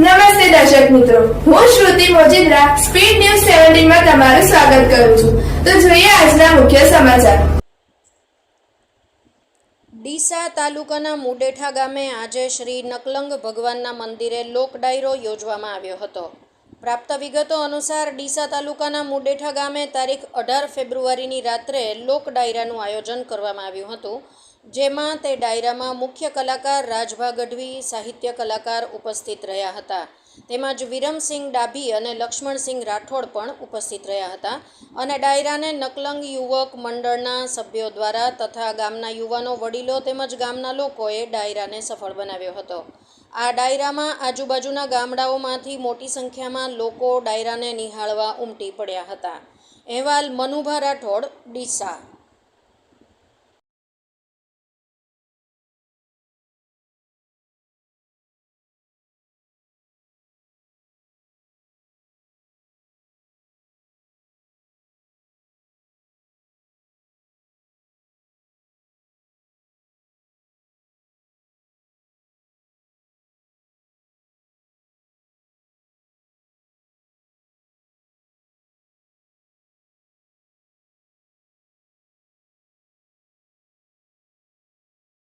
નમસ્તે દર્શક મિત્રો. હું શ્રુતિ મોજીદ્રા, સ્પીડ ન્યૂઝ સેવન્ટીનમાં તમારું સ્વાગત કરું છું. તો જોઈએ આજના મુખ્ય સમાચાર. ડીસા તાલુકાના મુડેઠા ગામે આજે શ્રી નકલંગ ભગવાનના મંદિરે લોક ડાયરો યોજવામાં આવ્યો હતો. પ્રાપ્ત વિગતો અનુસાર ડીસા તાલુકાના મુડેઠા ગામે તારીખ અઢાર ફેબ્રુઆરીની રાત્રે લોક ડાયરાનું આયોજન કરવામાં આવ્યું હતું. જેમાં તે ડાયરામાં મુખ્ય કલાકાર રાજભા ગઢવી, સાહિત્ય કલાકાર ઉપસ્થિત રહ્યા હતા. તેમજ વિરમસિંહ ડાભી અને લક્ષ્મણસિંહ રાઠોડ પણ ઉપસ્થિત રહ્યા હતા અને ડાયરાને નકલંગ યુવક મંડળના સભ્યો દ્વારા તથા ગામના યુવાનો વડીલો તેમજ ગામના લોકોએ ડાયરાને સફળ બનાવ્યો હતો. આ ડાયરામાં આજુબાજુના ગામડાઓમાંથી મોટી સંખ્યામાં લોકો ડાયરાને નિહાળવા ઉમટી પડ્યા હતા. અહેવાલ મનુભા રાઠોડ, ડીસા.